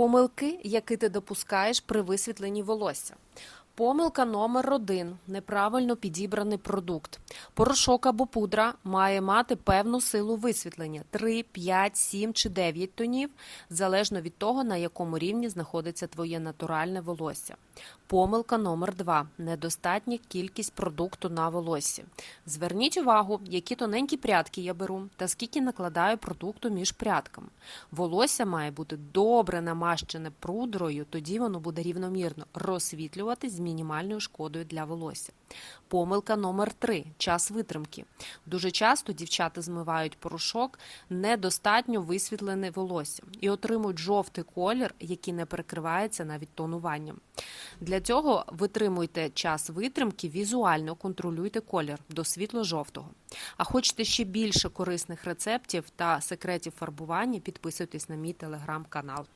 Помилки, які ти допускаєш при висвітленні волосся. Помилка номер один – неправильно підібраний продукт. Порошок або пудра має мати певну силу висвітлення – 3, 5, 7 чи 9 тонів, залежно від того, на якому рівні знаходиться твоє натуральне волосся. Помилка номер два – недостатня кількість продукту на волоссі. Зверніть увагу, які тоненькі прядки я беру та скільки накладаю продукту між прядками. Волосся має бути добре намащене прудрою, тоді воно буде рівномірно розсвітлюватись мінімальною шкодою для волосся. Помилка номер три – час витримки. Дуже часто дівчата змивають порошок недостатньо висвітлене волосся і отримують жовтий колір, який не перекривається навіть тонуванням. Для цього витримуйте час витримки, візуально контролюйте колір до світло-жовтого. А хочете ще більше корисних рецептів та секретів фарбування, підписуйтесь на мій телеграм-канал.